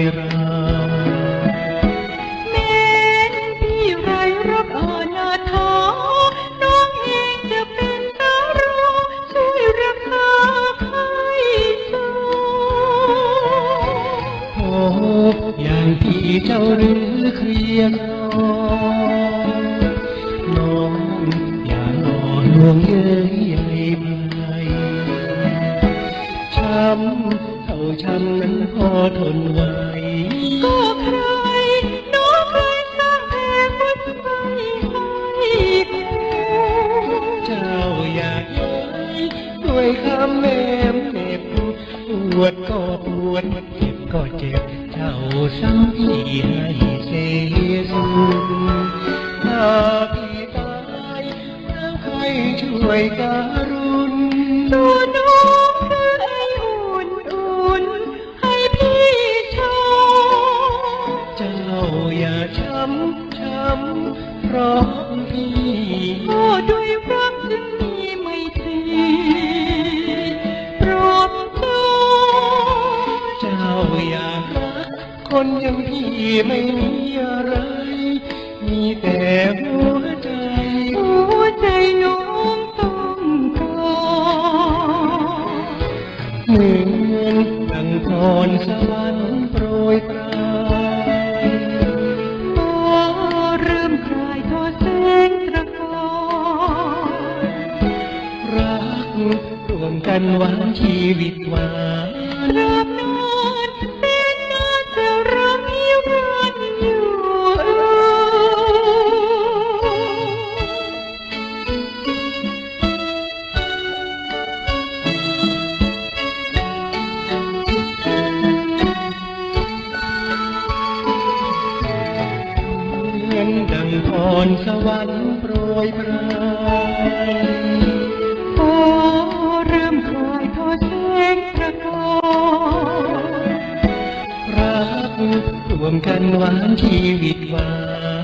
ยราแม่พี่ไรรักอนาถาน้องเองจะเป็นตาราช่วยรักษาให้เจ้าโอ้อย่างพี่เจ้าหรือเครียดน้องอย่าหลอลวงเย้ยใหญ่ช้ำ พอทนไหวก็ใครน้องใครสร้างแพงบนไฟให้เจ้าอยากย้ายด้วยคำแม่เจ็บปวดก็ปวดเจ็บก็เจ็บ เจ้าซ้ำที่ให้เสียสูงหน้าพี่ตายแล้วใครช่วยการุณตัวน้ ราะพี่โอ้ด้วยรักจึงมีไม่ตรีโปรดจงเจ้าอยากรักคนอย่างพี่ไม่มีอะไร มีแต่หัวใจ หัวใจน้องต้องการเหมือนดังพรสวรรค์โปรยปลาย วมกันหวานชีวิตหวานราบนานเป็นนานจะรักนิรันอยู่เหมือนดังพรสวรรค์โปรยปลายพ รวมกันหวานชีวิตหวาน